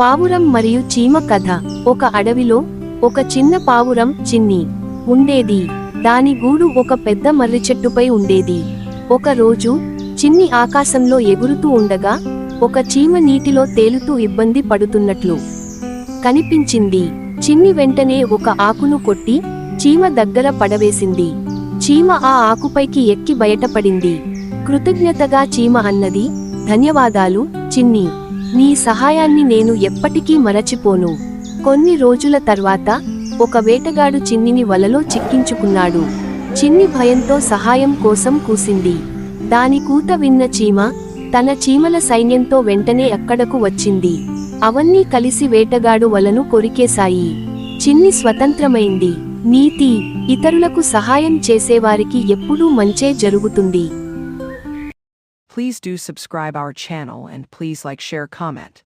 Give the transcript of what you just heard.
పావురం మరియు చీమ కథ. ఒక అడవిలో ఒక చిన్న పావురం చిన్ని ఉండేది. దాని గూడు ఒక పెద్ద మర్రి చెట్టుపై ఉండేది. ఒక రోజు చిన్ని ఆకాశంలో ఎగురుతూ ఉండగా ఒక చీమ నీటిలో తేలుతూ ఇబ్బంది పడుతున్నట్లు కనిపించింది. చిన్ని వెంటనే ఒక ఆకును కొట్టి చీమ దగ్గర పడవేసింది. చీమ ఆ ఆకుపైకి ఎక్కి బయటపడింది. కృతజ్ఞతగా చీమ అన్నది ధన్యవాదాలు చిన్ని. నీ సహాయాన్ని నేను ఎప్పటికీ మరచిపోను. కొన్ని రోజుల తర్వాత ఒక వేటగాడు చిన్నిని వలలో చిక్కించుకున్నాడు. చిన్ని భయంతో సహాయం కోసం కూసింది. దాని కూత విన్న చీమ తన చీమల సైన్యంతో వెంటనే అక్కడకు వచ్చింది. అవన్నీ కలిసి వేటగాడు వలను కొరికేశాయి. చిన్ని స్వతంత్రమైంది. నీతి ఇతరులకు సహాయం చేసేవారికి ఎప్పుడూ మంచే జరుగుతుంది. Please do subscribe our channel and please like share comment.